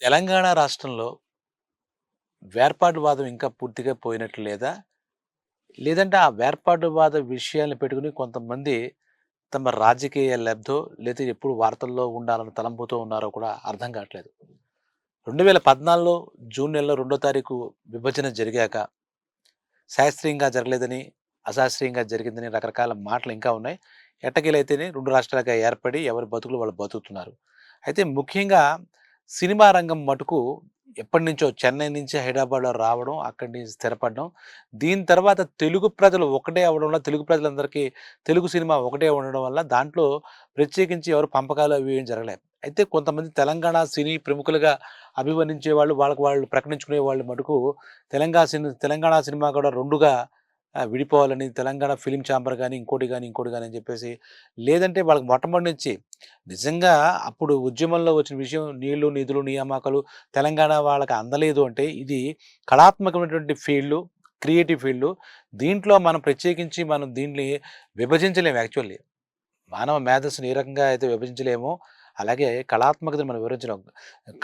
తెలంగాణ రాష్ట్రంలో వేర్పాటువాదం ఇంకా పూర్తిగా పోయినట్లు లేదా? లేదంటే ఆ వేర్పాటువాద విషయాన్ని పెట్టుకుని కొంతమంది తమ రాజకీయ లబ్ధో లేదా ఎప్పుడు వార్తల్లో ఉండాలని తలంపుతో ఉన్నారో కూడా అర్థం కావట్లేదు. 2014లో జూన్ నెలలో రెండో తారీఖు విభజన జరిగాక శాస్త్రీయంగా జరగలేదని, అశాస్త్రీయంగా జరిగిందని రకరకాల మాటలు ఇంకా ఉన్నాయి. ఎట్టకేలైతేనే రెండు రాష్ట్రాలుగా ఏర్పడి ఎవరి బతుకులు వాళ్ళు బతుకుతున్నారు. అయితే ముఖ్యంగా సినిమా రంగం మటుకు ఎప్పటినుంచో చెన్నై నుంచి హైదరాబాద్‌లో రావడం, అక్కడి నుంచి స్థిరపడడం. దీని తర్వాత తెలుగు ప్రజలు ఒకటే అవ్వడం వల్ల తెలుగు ప్రజలందరికీ తెలుగు సినిమా ఒకటే ఉండడం వల్ల దాంట్లో ప్రత్యేకించి ఎవరు పంపకాలు అవి ఏం జరగలేదు అయితే కొంతమంది తెలంగాణ సినీ ప్రముఖులుగా అభివర్ణించే వాళ్ళు వాళ్ళకి వాళ్ళు ప్రకటించుకునే వాళ్ళు మటుకు తెలంగాణ సినీ తెలంగాణ సినిమా కూడా రెండుగా విడిపోవాలని తెలంగాణ ఫిలిం ఛాంబర్ కానీ ఇంకోటి కానీ ఇంకోటి కానీ అని చెప్పేసి లేదంటే వాళ్ళకి మొట్టమొదటి నుంచి నిజంగా అప్పుడు ఉద్యమంలో వచ్చిన విషయం నీళ్ళు, నిధులు, నియామకాలు తెలంగాణ వాళ్ళకి అందలేదు అంటే ఇది కళాత్మకమైనటువంటి ఫీల్డు, క్రియేటివ్ ఫీల్డ్ దీంట్లో మనం ప్రత్యేకించి మనం దీన్ని విభజించలేము యాక్చువల్లీ. మానవ మేధస్సుని ఏ రకంగా అయితే విభజించలేమో అలాగే కళాత్మకతను మనం వివరించలేము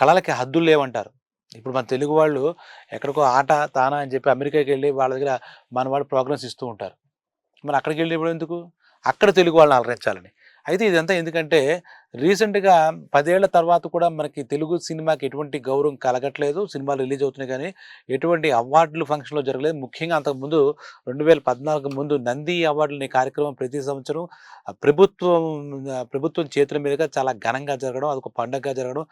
కళలకి హద్దులు లేవంటారు. ఇప్పుడు మన తెలుగు వాళ్ళు ఎక్కడికో ఆట, తానా అని చెప్పి అమెరికాకి వెళ్ళి వాళ్ళ దగ్గర మన వాళ్ళు ప్రోగ్రామ్స్ ఇస్తూ ఉంటారు. మరి అక్కడికెళ్ళినప్పుడు ఎందుకు? అక్కడ తెలుగు వాళ్ళని అలరించాలని. అయితే ఇదంతా ఎందుకంటే రీసెంట్‌గా పదేళ్ళ తర్వాత కూడా మనకి తెలుగు సినిమాకి ఎటువంటి గౌరవం కలగట్లేదు. సినిమాలు రిలీజ్ అవుతున్నాయి కానీ ఎటువంటి అవార్డులు ఫంక్షన్‌లో జరగలేదు. ముఖ్యంగా అంతకుముందు 2014 ముందు నంది అవార్డులనే కార్యక్రమం ప్రతి సంవత్సరం ప్రభుత్వం ప్రభుత్వం చేతుల మీదుగా చాలా ఘనంగా జరగడం, అదొక పండగగా జరగడం,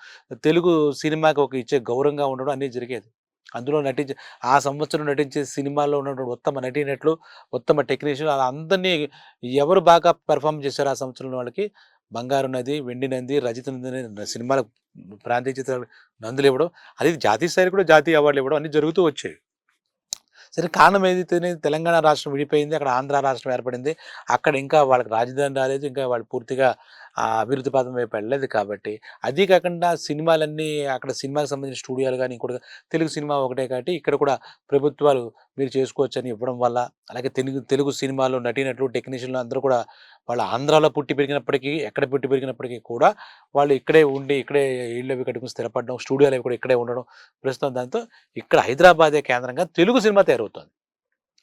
తెలుగు సినిమాకి ఒక ఇచ్చే గౌరవంగా ఉండడం అన్నీ జరిగేది. అందులో నటించే ఆ సంవత్సరం నటించే సినిమాల్లో ఉన్నటువంటి ఉత్తమ నటీనట్లు ఉత్తమ టెక్నీషియన్ అలా అందరినీ ఎవరు బాగా పెర్ఫార్మ్ చేశారు ఆ సంవత్సరంలో వాళ్ళకి బంగారు నది, వెండి నంది, రజిత నంది సినిమాల సినిమాలకు ప్రాంతీయ చిత్రాలు నందులు ఇవ్వడం, అది జాతీయ స్థాయిలో కూడా జాతీయ అవార్డులు ఇవ్వడం అన్నీ జరుగుతూ వచ్చాయి. సరే కారణం ఏదైతేనే తెలంగాణ రాష్ట్రం విడిపోయింది. అక్కడ ఆంధ్ర రాష్ట్రం ఏర్పడింది. అక్కడ ఇంకా వాళ్ళకి రాజధాని రాలేదు. ఇంకా వాళ్ళు పూర్తిగా అభివృద్ధి పథం వైపు వెళ్ళలేదు కాబట్టి, అదీ కాకుండా సినిమాలన్నీ అక్కడ సినిమాకి సంబంధించిన స్టూడియోలు కానీ ఇంకోటి తెలుగు సినిమా ఒకటే కాబట్టి ఇక్కడ కూడా ప్రభుత్వాలు మీరు చేసుకోవచ్చని ఇవ్వడం వల్ల, అలాగే తెలుగు తెలుగు సినిమాలో నటీనటులు, టెక్నీషియన్లు అందరూ కూడా వాళ్ళు ఆంధ్రాలో పుట్టి పెరిగినప్పటికీ, ఎక్కడ పుట్టి పెరిగినప్పటికీ కూడా వాళ్ళు ఇక్కడే ఉండి, ఇక్కడే ఇళ్ళు అవి కట్టుకొని స్థిరపడడం, స్టూడియోలు అవి కూడా ఇక్కడే ఉండడం. ప్రస్తుతం దాంతో ఇక్కడ హైదరాబాదే కేంద్రంగా తెలుగు సినిమా తయారవుతుంది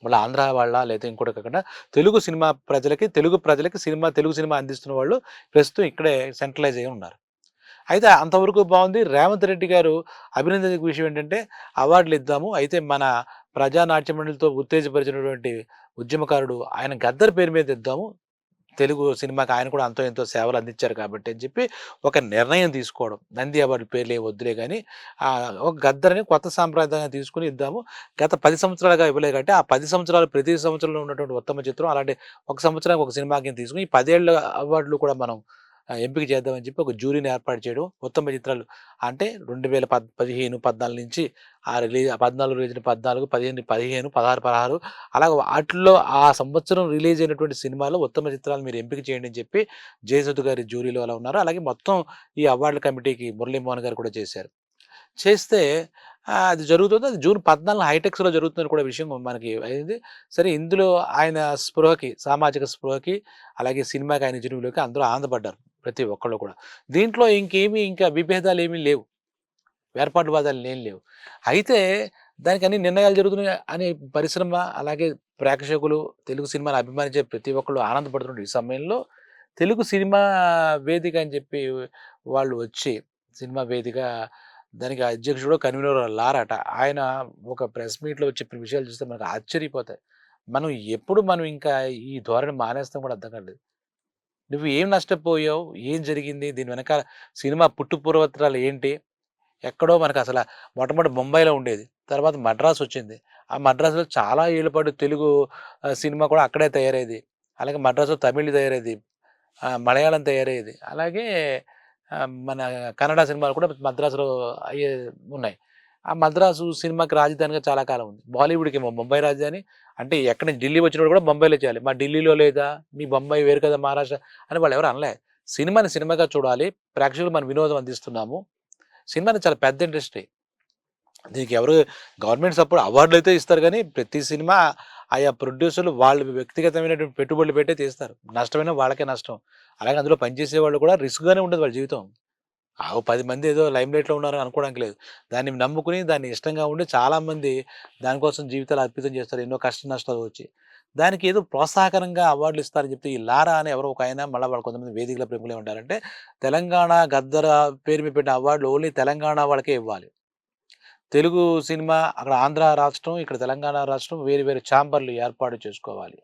వాళ్ళ ఆంధ్ర వాళ్ళ లేదా ఇంకోటి కాకుండా తెలుగు సినిమా ప్రజలకి, తెలుగు ప్రజలకి సినిమా తెలుగు సినిమా అందిస్తున్న వాళ్ళు ప్రస్తుతం ఇక్కడే సెంట్రలైజ్ అయ్యి ఉన్నారు. అయితే అంతవరకు బాగుంది రేవంత్ రెడ్డి గారు అభినందన విషయం ఏంటంటే అవార్డులు ఇద్దాము. అయితే మన ప్రజానాట్య మండలితో ఉత్తేజపరిచినటువంటి ఉద్యమకారుడు ఆయన గద్దర్ పేరు మీద ఇద్దాము. తెలుగు సినిమాకి ఆయన కూడా అంతో ఎంతో సేవలు అందించారు కాబట్టి అని చెప్పి ఒక నిర్ణయం తీసుకోవడం. నంది అవార్డు పేర్లు ఏమి వద్దులే కానీ ఒక గద్దరిని కొత్త సాంప్రదాయంగా తీసుకొని ఇద్దాము. గత పది సంవత్సరాలుగా ఇవ్వలేదు కాబట్టి ఆ పది సంవత్సరాలు ప్రతి సంవత్సరంలో ఉన్నటువంటి ఉత్తమ చిత్రం అలాంటి ఒక సంవత్సరానికి ఒక సినిమాకి తీసుకుని తీసుకొని ఈ పదేళ్ళ అవార్డులు కూడా మనం ఎంపిక చేద్దామని చెప్పి ఒక జ్యూరీని ఏర్పాటు చేయడం. ఉత్తమ చిత్రాలు అంటే 2015, 14 నుంచి ఆ రిలీజ్ 14 రిలీజ్ అయిన 14, 15, 15, 16, 16 అలాగ వాటిల్లో ఆ సంవత్సరం రిలీజ్ అయినటువంటి సినిమాలో ఉత్తమ చిత్రాలు మీరు ఎంపిక చేయండి అని చెప్పి జయసుధ గారి జ్యూరీలో అలా ఉన్నారు. అలాగే మొత్తం ఈ అవార్డుల కమిటీకి మురళీమోహన్ గారు కూడా చేశారు. చేస్తే అది జరుగుతుంది. అది జూన్ 14 హైటెక్స్‌లో జరుగుతుందని కూడా విషయం మనకి అయింది. సరే ఇందులో ఆయన స్పృహకి, సామాజిక స్పృహకి అలాగే సినిమాకి ఆయన జనువులోకి అందరూ ఆనందపడ్డారు. ప్రతి ఒక్కళ్ళు కూడా. దీంట్లో ఇంకేమి ఇంకా విభేదాలు ఏమీ లేవు. వేర్పాటువాదాలు ఏం లేవు. అయితే దానికి అన్ని నిర్ణయాలు జరుగుతున్నాయి అనే పరిశ్రమ అలాగే ప్రేక్షకులు, తెలుగు సినిమాని అభిమానించే ప్రతి ఒక్కళ్ళు ఆనందపడుతున్నారు ఈ సమయంలో తెలుగు సినిమా వేదిక అని చెప్పి వాళ్ళు వచ్చి సినిమా వేదిక దానికి అధ్యక్షుడు కన్వీనర్ లారట ఆయన ఒక ప్రెస్ మీట్‌లో చెప్పిన విషయాలు చూస్తే మనకు ఆశ్చర్యపోతాయి. మనం ఎప్పుడు మనం ఇంకా ఈ ధోరణి మానేస్తాం కూడా అర్థం కాలేదు. నువ్వు ఏం నష్టపోయావు? ఏం జరిగింది? దీని వెనకాల సినిమా పుట్టుపూర్వత్రాలు ఏంటి? ఎక్కడో మనకు అసలు మొట్టమొదటి ముంబైలో ఉండేది. తర్వాత మద్రాస్ వచ్చింది. ఆ మద్రాసులో చాలా ఏళ్ళ పాటు తెలుగు సినిమా కూడా అక్కడే తయారయ్యేది. అలాగే మద్రాసులో తమిళ్ తయారయ్యేది. మలయాళం తయారయ్యేది. అలాగే మన కన్నడ సినిమాలు కూడా మద్రాసులో అయ్యే ఉన్నాయి. ఆ మద్రాసు సినిమాకి రాజధానిగా చాలా కాలం ఉంది. బాలీవుడ్‌కేమో బొంబాయి రాజధాని. అంటే ఎక్కడి నుంచి ఢిల్లీ వచ్చినప్పుడు కూడా బొంబాయిలో చేయాలి. మా ఢిల్లీలో లేదా? మీ బొంబాయి వేరు కదా మహారాష్ట్ర అని వాళ్ళు ఎవరు అనలే. సినిమాని సినిమాగా చూడాలి. ప్రేక్షకులు మనం వినోదం అందిస్తున్నాము. సినిమా అనేది చాలా పెద్ద ఇండస్ట్రీ. దీనికి ఎవరు గవర్నమెంట్ సపోర్ట్ అవార్డులు అయితే ఇస్తారు కానీ ప్రతి సినిమా ఆయా ప్రొడ్యూసర్‌లు వాళ్ళు వ్యక్తిగతమైనటువంటి పెట్టుబడులు పెట్టే తీస్తారు. నష్టమైన వాళ్ళకే నష్టం. అలాగే అందులో పనిచేసే వాళ్ళు కూడా రిస్క్‌గానే ఉండదు వాళ్ళ జీవితం. ఆ పది మంది ఏదో లైమ్‌లైట్‌లో ఉన్నారు అనుకోవడానికి లేదు. దాన్ని నమ్ముకుని, దాన్ని ఇష్టంగా ఉండి చాలామంది దానికోసం జీవితాలు అర్పితం చేస్తారు. ఎన్నో కష్ట నష్టాలు వచ్చి. దానికి ఏదో ప్రోత్సాహకరంగా అవార్డులు ఇస్తారని చెప్తే, ఈ లారా అని ఎవరో ఒక ఆయన మళ్ళీ వాళ్ళు కొంతమంది వేదికల ప్రముఖులు ఏమంటారంటే, తెలంగాణ గద్దర పేరు మీద పెట్టిన అవార్డులు ఓన్లీ తెలంగాణ వాళ్ళకే ఇవ్వాలి. తెలుగు సినిమా అక్కడ ఆంధ్ర రాష్ట్రం, ఇక్కడ తెలంగాణ రాష్ట్రం వేరు వేరు ఛాంబర్‌లు ఏర్పాటు చేసుకోవాలి.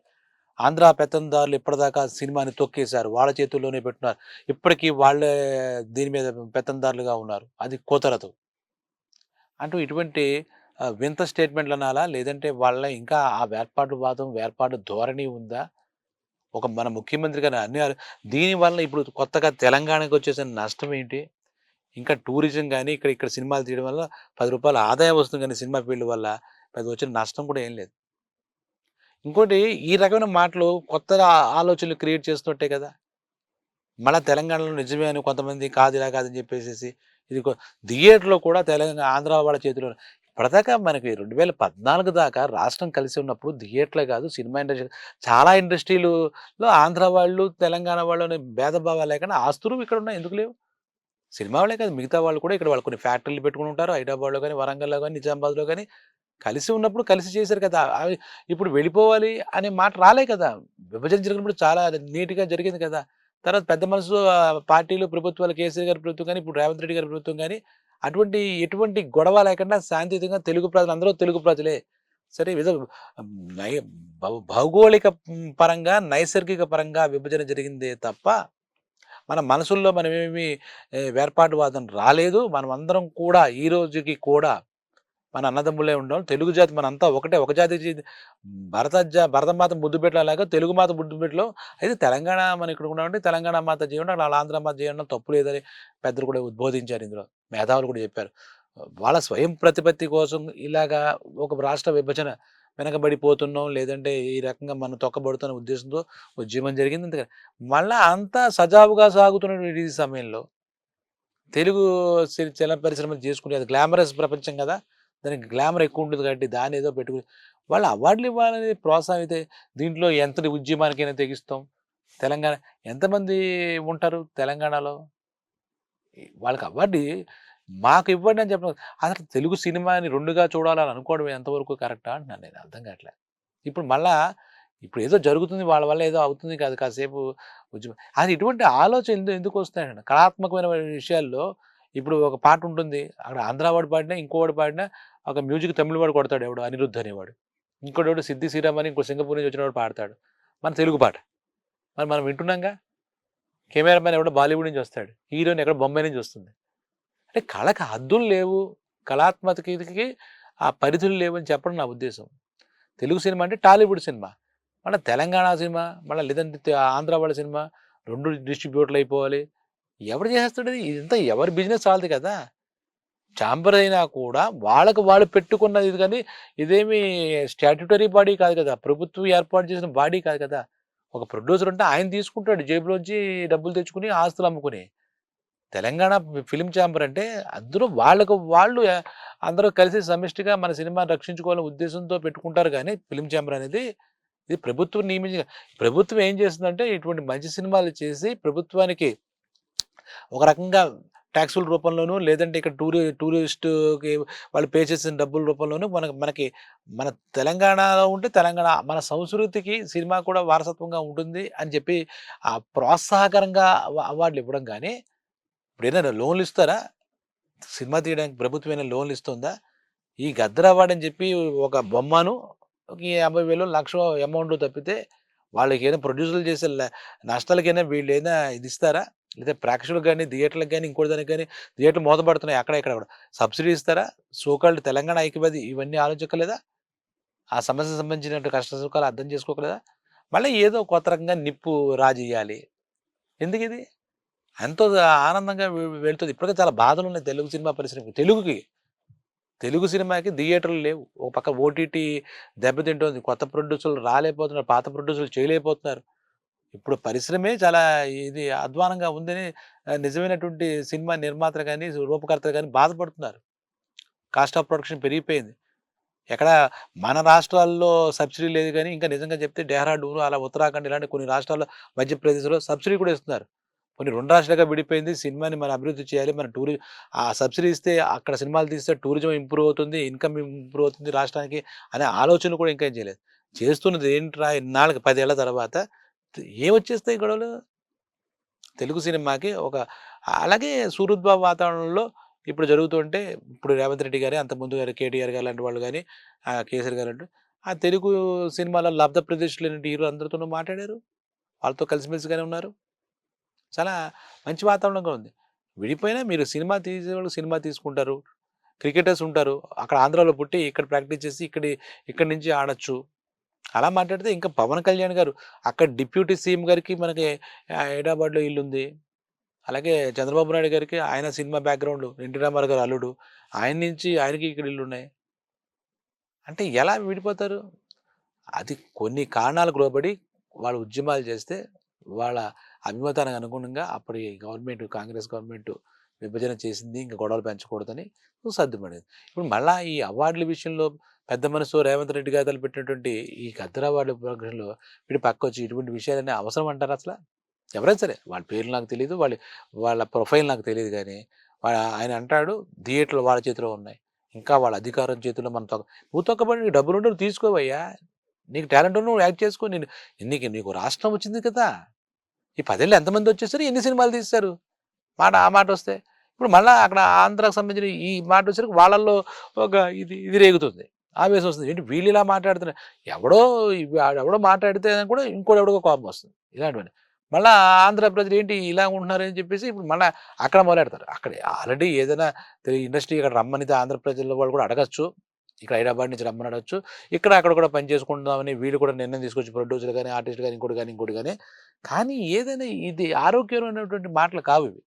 ఆంధ్ర పెత్తందారులు ఇప్పటిదాకా సినిమాని తొక్కేశారు. వాళ్ళ చేతుల్లోనే పెట్టున్నారు. ఇప్పటికీ వాళ్ళే దీని మీద పెత్తందారులుగా ఉన్నారు. అది కోతరదు అంటూ ఇటువంటి వింత స్టేట్మెంట్లు అనాలా? లేదంటే వాళ్ళ ఇంకా ఆ వేర్పాటు వాదం వేర్పాటు ధోరణి ఉందా? ఒక మన ముఖ్యమంత్రి అన్ని దీనివల్ల ఇప్పుడు కొత్తగా తెలంగాణకు వచ్చేసిన నష్టం ఏంటి? ఇంకా టూరిజం కానీ ఇక్కడ ఇక్కడ సినిమాలు తీయడం వల్ల పది రూపాయల ఆదాయం వస్తుంది కానీ సినిమా ఫీల్డ్ వల్ల పెద్ద వచ్చిన నష్టం కూడా ఏం లేదు. ఇంకోటి ఈ రకమైన మాటలు కొత్తగా ఆలోచనలు క్రియేట్ చేస్తున్నట్టే కదా! మళ్ళీ తెలంగాణలో నిజమే అని కొంతమంది కాదు ఇలా కాదని చెప్పేసేసి ఇది థియేటర్‌లో కూడా తెలంగాణ ఆంధ్ర వాళ్ళ చేతిలో ఇప్పటిదాకా మనకి 2014 దాకా రాష్ట్రం కలిసి ఉన్నప్పుడు థియేటర్లే కాదు సినిమా ఇండస్ట్రీ చాలా ఇండస్ట్రీలలో ఆంధ్ర వాళ్ళు, తెలంగాణ వాళ్ళు అనే భేదభావాలు లేకుండా ఆస్తులు ఇక్కడ ఉన్నాయి. ఎందుకు లేవు? సినిమా వాళ్ళే కాదు మిగతా వాళ్ళు కూడా ఇక్కడ వాళ్ళు కొన్ని ఫ్యాక్టరీలు పెట్టుకుని ఉంటారు. హైదరాబాద్‌లో కానీ వరంగల్‌లో కానీ నిజామాబాద్‌లో కానీ కలిసి ఉన్నప్పుడు కలిసి చేశారు కదా! ఇప్పుడు వెళ్ళిపోవాలి అనే మాట రాలే కదా! విభజన జరిగినప్పుడు చాలా నీట్‌గా జరిగింది కదా! తర్వాత పెద్ద మనసు పార్టీలు, ప్రభుత్వాలు కేసీఆర్ గారి ప్రభుత్వం కానీ ఇప్పుడు రేవంత్ రెడ్డి గారి ప్రభుత్వం కానీ అటువంటి ఎటువంటి గొడవ లేకుండా శాంతియుతంగా తెలుగు ప్రజలు అందరూ తెలుగు ప్రజలే. సరే విధ భౌగోళిక పరంగా, నైసర్గిక పరంగా విభజన జరిగిందే తప్ప మన మనసుల్లో మనమేమి వేర్పాటువాదం రాలేదు. మనం అందరం కూడా ఈ రోజుకి కూడా మన అన్నదమ్ములే ఉండడం తెలుగు జాతి మనంతా ఒకటే. ఒక జాతి భరత భరత మాత భరతమాత ముద్దు బిడ్డలాగా తెలుగు మాత ముద్దు అయితే తెలంగాణ మనం ఇక్కడ ఉన్నామంటే తెలంగాణ మాత చేయండి, అక్కడ ఆంధ్ర మాత చేయడం తప్పు లేదని పెద్దలు కూడా ఉద్బోధించారు ఇందులో. మేధావులు కూడా చెప్పారు. వాళ్ళ స్వయం ప్రతిపత్తి కోసం ఇలాగా ఒక రాష్ట్ర విభజన వెనకబడిపోతున్నాం, లేదంటే ఈ రకంగా మనం తొక్కబడుతున్న ఉద్దేశంతో ఉద్యమం జరిగింది. అందుకని మళ్ళీ అంతా సజావుగా సాగుతున్నటువంటి ఈ సమయంలో తెలుగు సి చలన పరిశ్రమ చేసుకునే అది గ్లామరస్ ప్రపంచం కదా! దానికి గ్లామర్ ఎక్కువ ఉంటుంది కాబట్టి దాని ఏదో పెట్టుకుని వాళ్ళు అవార్డులు ఇవ్వాలనేది ప్రోత్సాహం అయితే దీంట్లో ఎంతటి ఉద్యమానికైనా తెగిస్తాం. తెలంగాణ ఎంతమంది ఉంటారు తెలంగాణలో? వాళ్ళకి అవార్డు మాకు ఇవ్వండి అని చెప్పడం అసలు తెలుగు సినిమాని రెండుగా చూడాలని అనుకోవడం ఎంతవరకు కరెక్టా అంటున్నాను నేను. అర్థం కావట్లే. ఇప్పుడు మళ్ళా ఇప్పుడు ఏదో జరుగుతుంది వాళ్ళ వల్ల ఏదో అవుతుంది కాదు కాసేపు ఉద్యమం అది ఇటువంటి ఆలోచన ఎందుకు వస్తాయండి? కళాత్మకమైన విషయాల్లో ఇప్పుడు ఒక పాట ఉంటుంది. అక్కడ ఆంధ్ర వాడు పాడినా, ఇంకోవాడు పాడినా ఒక మ్యూజిక్ తమిళ్ వాడు కొడతాడు ఎవడు అనిరుద్ అనేవాడు. ఇంకోటి ఎవడు సిద్ధి శ్రీరామ్ అని ఇంకో సింగపూర్ నుంచి వచ్చినవాడు పాడతాడు. మన తెలుగు పాట. మరి మనం వింటున్నాంగా. కెమెరామెన్ ఎవడో బాలీవుడ్ నుంచి వస్తాడు. హీరోయిన్ ఎక్కడ బొంబాయి నుంచి వస్తుంది. అంటే కళకి హద్దులు లేవు. కళాత్మకతకి ఆ పరిధులు లేవని చెప్పడం నా ఉద్దేశం. తెలుగు సినిమా అంటే టాలీవుడ్ సినిమా. మన తెలంగాణ సినిమా, మళ్ళీ లేదంటే ఆంధ్ర వాళ్ళ సినిమా రెండు డిస్ట్రిబ్యూటర్లు అయిపోవాలి. ఎవడు చేసేస్తాడు ఇదంతా ఎవరి బిజినెస్ వాళ్ళది కదా! చాంబర్ అయినా కూడా వాళ్ళకి వాళ్ళు పెట్టుకున్నది ఇది కానీ ఇదేమి స్టాట్యుటరీ బాడీ కాదు కదా! ప్రభుత్వం ఏర్పాటు చేసిన బాడీ కాదు కదా! ఒక ప్రొడ్యూసర్ ఉంటే ఆయన తీసుకుంటాడు జేబులోంచి డబ్బులు తెచ్చుకుని ఆస్తులు అమ్ముకుని తెలంగాణ ఫిలిం ఛాంబర్ అంటే అందరూ వాళ్ళకు వాళ్ళు అందరూ కలిసి సమిష్టిగా మన సినిమాని రక్షించుకోవాలనే ఉద్దేశంతో పెట్టుకుంటారు కానీ ఫిలిం ఛాంబర్ అనేది ఇది ప్రభుత్వం నియమించిన ప్రభుత్వం ఏం చేస్తుందంటే ఇటువంటి మంచి సినిమాలు చేసి ప్రభుత్వానికి ఒక రకంగా ట్యాక్సుల రూపంలోనూ లేదంటే ఇక్కడ టూరి టూరిస్ట్‌కి వాళ్ళు పే చేసిన డబ్బుల రూపంలోనూ మనకి మనకి మన తెలంగాణలో ఉంటే తెలంగాణ మన సంస్కృతికి సినిమా కూడా వారసత్వంగా ఉంటుంది అని చెప్పి ఆ ప్రోత్సాహకరంగా అవార్డులు ఇవ్వడం కానీ ఇప్పుడు ఏదైనా లోన్‌లు ఇస్తారా? సినిమా తీయడానికి ప్రభుత్వం ఏమైనా లోన్‌లు ఇస్తుందా? ఈ గద్దర్ అవార్డు అని చెప్పి ఒక బొమ్మను యాభై వేలు లక్ష అమౌంట్ తప్పితే వాళ్ళకి ఏదైనా ప్రొడ్యూసర్‌లు చేసే నష్టాలకైనా నష్టాలకైనా ఏదైనా ఇది ఇస్తారా? లేదా ప్రేక్షకులకు కానీ థియేటర్‌లకు కానీ ఇంకోటి దానికి కానీ థియేటర్లు మూతపడుతున్నాయి అక్కడ ఇక్కడ కూడా. సబ్సిడీ ఇస్తారా? సోకాళ్ళు తెలంగాణ ఐక్యవాది ఇవన్నీ ఆలోచించలేదా? ఆ సమస్యకు సంబంధించినటువంటి కష్ట సుఖాలు అర్థం చేసుకోకలేదా? మళ్ళీ ఏదో కొత్త రకంగా నిప్పు రాజేయాలి. ఇది ఎంతో ఆనందంగా వెళ్తుంది. ఇప్పటికే చాలా బాధలు ఉన్నాయి తెలుగు సినిమా పరిశ్రమకి. తెలుగుకి. తెలుగు సినిమాకి థియేటర్లు లేవు. ఒక పక్క ఓటీటీ దెబ్బతింటోంది. కొత్త ప్రొడ్యూసర్లు రాలేకపోతున్నారు. పాత ప్రొడ్యూసర్లు చేయలేకపోతున్నారు. ఇప్పుడు పరిశ్రమే చాలా ఇది అధ్వానంగా ఉందని నిజమైనటువంటి సినిమా నిర్మాతలు కానీ రూపకర్తలు కానీ బాధపడుతున్నారు. కాస్ట్ ఆఫ్ ప్రొడక్షన్ పెరిగిపోయింది. ఎక్కడ మన రాష్ట్రాల్లో సబ్సిడీ లేదు కానీ ఇంకా నిజంగా చెప్తే డెహ్రాడూన్ అలా ఉత్తరాఖండ్ ఇలాంటి కొన్ని రాష్ట్రాల్లో మధ్యప్రదేశ్‌లో సబ్సిడీ కూడా ఇస్తున్నారు. కొన్ని రెండు రాష్ట్రాలుగా విడిపోయింది. సినిమాని మనం అభివృద్ధి చేయాలి. మన టూరి ఆ సబ్సిడీ ఇస్తే అక్కడ సినిమాలు తీస్తే టూరిజం ఇంప్రూవ్ అవుతుంది ఇన్కమ్ ఇంప్రూవ్ అవుతుంది రాష్ట్రానికి అనే ఆలోచన కూడా ఇంకా ఏం చేయలేదు. చేస్తున్నది ఏంట్రా ఇన్నాళ్ళకి పదేళ్ళ తర్వాత ఏమొచ్చేస్తాయి గొడవలు? తెలుగు సినిమాకి ఒక అలాగే సూరుద్భావ వాతావరణంలో ఇప్పుడు జరుగుతుంటే ఇప్పుడు రేవంత్ రెడ్డి గారి అంత ముందు గారు కేటీఆర్ గారు లాంటి వాళ్ళు కానీ కేసీఆర్ గారు అంటే ఆ తెలుగు సినిమాలో లబ్ధ ప్రదర్శులు హీరో అందరితోనూ మాట్లాడారు? వాళ్ళతో కలిసిమెలిసిగానే ఉన్నారు? చాలా మంచి వాతావరణంగా ఉంది. విడిపోయినా మీరు సినిమా తీసేవాళ్ళు సినిమా తీసుకుంటారు. క్రికెటర్స్ ఉంటారు. అక్కడ ఆంధ్రాలో పుట్టి ఇక్కడ ప్రాక్టీస్ చేసి ఇక్కడ ఇక్కడి నుంచి ఆడచ్చు. అలా మాట్లాడితే ఇంకా పవన్ కళ్యాణ్ గారు అక్కడ డిప్యూటీ సీఎం గారికి మనకి హైదరాబాద్లో ఇల్లుంది. అలాగే చంద్రబాబు నాయుడు గారికి ఆయన సినిమా బ్యాక్గ్రౌండ్ ఎన్టీ రామారావు గారు అల్లుడు. ఆయన నుంచి ఆయనకి ఇక్కడ ఇల్లు ఉన్నాయి అంటే ఎలా విడిపోతారు? అది కొన్ని కారణాలకు లోబడి వాళ్ళు ఉద్యమాలు చేస్తే వాళ్ళ అభిమతానికి అనుగుణంగా అప్పటి గవర్నమెంట్ కాంగ్రెస్ గవర్నమెంట్ విభజన చేసింది ఇంకా గొడవలు పెంచకూడదని సర్దుపడింది ఇప్పుడు మళ్ళా ఈ అవార్డుల విషయంలో పెద్ద మనసు రేవంత్ రెడ్డి గారు తలపెట్టినటువంటి ఈ గద్దర్ అవార్డు ప్రోగ్రాంలో వీటి పక్క వచ్చి ఇటువంటి విషయాలన్నీ అవసరం అంటారు అసలు? ఎవరైనా సరే వాళ్ళ పేర్లు నాకు తెలియదు వాళ్ళ వాళ్ళ ప్రొఫైల్ నాకు తెలియదు కానీ ఆయన అంటాడు థియేటర్లు వాళ్ళ చేతిలో ఉన్నాయి ఇంకా వాళ్ళ అధికారం చేతిలో మనం తొక్క నువ్వు తొక్కబడి నీకు డబ్బులు ఉంటే నువ్వు తీసుకోవయ్యా నీకు టాలెంట్ ఉన్న నువ్వు యాక్ట్ చేసుకో నేను నీకు నీకు రాష్ట్రం వచ్చింది కదా ఈ పదేళ్ళు ఎంతమంది వచ్చేసారు? ఎన్ని సినిమాలు తీస్తారు మాట ఆ మాట వస్తే. ఇప్పుడు మళ్ళీ అక్కడ ఆంధ్రాకు సంబంధించిన ఈ మాట వచ్చేసరికి వాళ్ళల్లో ఒక ఇది ఇది రేగుతుంది. ఆవేశం వస్తుంది. ఏంటి వీళ్ళు ఇలా మాట్లాడుతున్నారు ఎవడో ఎవడో మాట్లాడితే కూడా ఇంకోటి ఎవడో కోపం వస్తుంది. ఇలాంటివన్నీ. మళ్ళీ ఆంధ్ర ప్రజలు ఏంటి ఇలా ఉంటున్నారని చెప్పేసి ఇప్పుడు మళ్ళీ అక్కడ మొదలెడతారు. అక్కడ ఆల్రెడీ ఏదైనా ఇండస్ట్రీ ఇక్కడ రమ్మని ఆంధ్ర ప్రజల వాళ్ళు కూడా అడగచ్చు. ఇక్కడ హైదరాబాద్ నుంచి రమ్మని అడగచ్చు ఇక్కడ అక్కడ కూడా పని చేసుకుందామని వీళ్ళు కూడా నిర్ణయం తీసుకొచ్చి ప్రొడ్యూసర్ కానీ ఆర్టిస్ట్ కానీ ఇంకోటి కానీ ఇంకోటి కానీ కానీ ఏదైనా ఇది ఆరోగ్యమైనటువంటి మాటలు కావు ఇవి.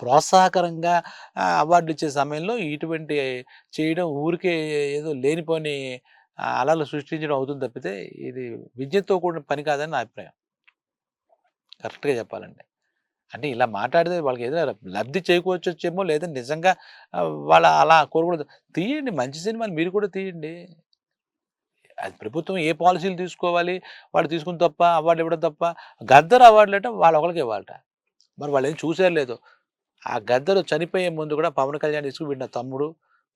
ప్రోత్సాహకరంగా అవార్డులు అవార్డు ఇచ్చే సమయంలో ఇటువంటి చేయడం ఊరికే ఏదో లేనిపోని అలలు సృష్టించడం అవుతుంది తప్పితే ఇది విద్యతో కూడిన పని కాదని నా అభిప్రాయం. కరెక్ట్గా చెప్పాలండి అంటే ఇలా మాట్లాడితే వాళ్ళకి ఏదైనా లబ్ధి చేకూర్చొచ్చేమో లేదా నిజంగా వాళ్ళ అలా కోరుకూడదు తీయండి మంచి సినిమాలు మీరు కూడా తీయండి. అది ప్రభుత్వం ఏ పాలసీలు తీసుకోవాలి వాళ్ళు తీసుకుని తప్ప అవార్డు ఇవ్వడం తప్ప గద్దర్ అవార్డులు అంటే వాళ్ళ ఒకరికి ఇవ్వాలట. మరి వాళ్ళు ఏం చూసారు లేదు. ఆ గద్దరు చనిపోయే ముందు కూడా పవన్ కళ్యాణ్ తీసుకుని వీడు తమ్ముడు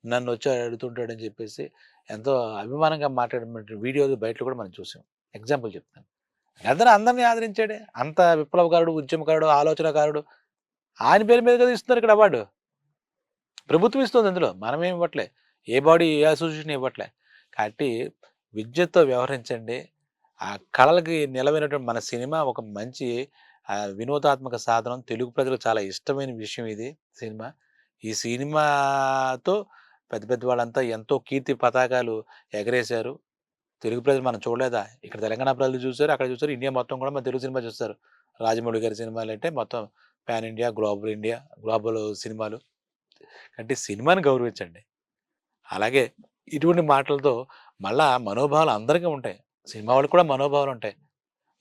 నన్ను వచ్చి అడుగుతుంటాడని చెప్పేసి ఎంతో అభిమానంగా మాట్లాడమంటే వీడియోలు బయట కూడా మనం చూసాం. ఎగ్జాంపుల్ చెప్తాను. గద్దర్ అందరినీ ఆదరించాడే. అంత విప్లవకారుడు ఉద్యమకారుడు ఆలోచనకారుడు. ఆయన పేరు మీద కదా ఇస్తున్నారు ఇక్కడ అవార్డు. ప్రభుత్వం ఇస్తుంది అందులో. మనమేం ఇవ్వట్లే. ఏ బాడీ ఏ అసోసియేషన్ ఇవ్వట్లే. కాబట్టి విద్యతో వ్యవహరించండి. ఆ కళలకి నిలవైనటువంటి మన సినిమా ఒక మంచి వినోదాత్మక సాధనం. తెలుగు ప్రజలకు చాలా ఇష్టమైన విషయం ఇది సినిమా. ఈ సినిమాతో పెద్ద పెద్ద వాళ్ళంతా ఎంతో కీర్తి పతాకాలు ఎగరేశారు. తెలుగు ప్రజలు మనం చూడలేదా? ఇక్కడ తెలంగాణ ప్రజలు చూసారు అక్కడ చూసారు ఇండియా మొత్తం కూడా మన తెలుగు సినిమా చూస్తారు. రాజమౌళి గారి సినిమాలు అంటే మొత్తం pan India global India global సినిమాలు. అంటే సినిమాని గౌరవించండి. అలాగే ఇటువంటి మాటలతో మళ్ళా మనోభావాలు అందరికీ ఉంటాయి. సినిమా వాళ్ళకి కూడా మనోభావాలు ఉంటాయి.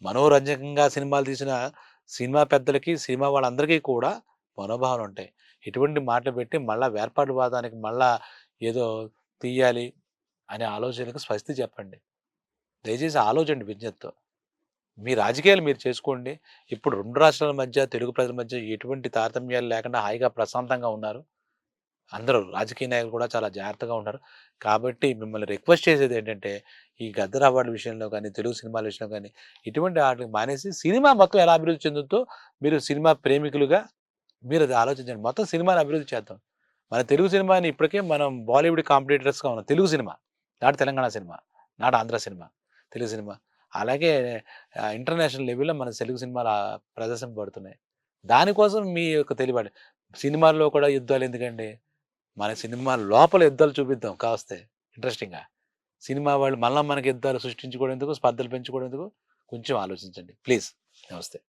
మనోరంజకంగా సినిమాలు తీసిన సినిమా పెద్దలకి సినిమా వాళ్ళందరికీ కూడా మనోభావాలు ఉంటాయి. ఇటువంటి మాటలు పెట్టి మళ్ళా వేర్పాటువాదానికి మళ్ళా ఏదో తీయాలి అనే ఆలోచనకు స్వస్తి చెప్పండి. దయచేసి ఆలోచండి విజ్ఞతతో. మీ రాజకీయాలు మీరు చేసుకోండి. ఇప్పుడు రెండు రాష్ట్రాల మధ్య తెలుగు ప్రజల మధ్య ఎటువంటి తారతమ్యాలు లేకుండా హాయిగా ప్రశాంతంగా ఉన్నారు. అందరూ రాజకీయ నాయకులు కూడా చాలా జాగ్రత్తగా ఉన్నారు. కాబట్టి మిమ్మల్ని రిక్వెస్ట్ చేసేది ఏంటంటే ఈ గద్దర్ అవార్డు విషయంలో కానీ తెలుగు సినిమాల విషయంలో కానీ ఇటువంటి వాటికి మానేసి సినిమా మొత్తం ఎలా అభివృద్ధి చెందుతో మీరు సినిమా ప్రేమికులుగా మీరు అది ఆలోచించండి. మొత్తం సినిమాని అభివృద్ధి చేద్దాం. మన తెలుగు సినిమాని ఇప్పటికే మనం బాలీవుడ్ కాంపిటేటర్స్గా ఉన్నాం తెలుగు సినిమా నాటి తెలంగాణ సినిమా నాటి ఆంధ్ర సినిమా. తెలుగు సినిమా. అలాగే ఇంటర్నేషనల్ లెవెల్లో మన తెలుగు సినిమాలు ప్రదర్శన పడుతున్నాయి. దానికోసం మీ యొక్క తెలివాడు సినిమాల్లో కూడా యుద్ధాలు ఎందుకండి? మన సినిమా లోపల యుద్ధాలు చూపిద్దాం కావస్తే ఇంట్రెస్టింగ్గా. సినిమా వాళ్ళు మళ్ళీ మనకి యుద్ధాలు సృష్టించుకోవడం ఎందుకు? స్పర్ధలు పెంచుకోవడం ఎందుకు? కొంచెం ఆలోచించండి. ప్లీజ్. నమస్తే.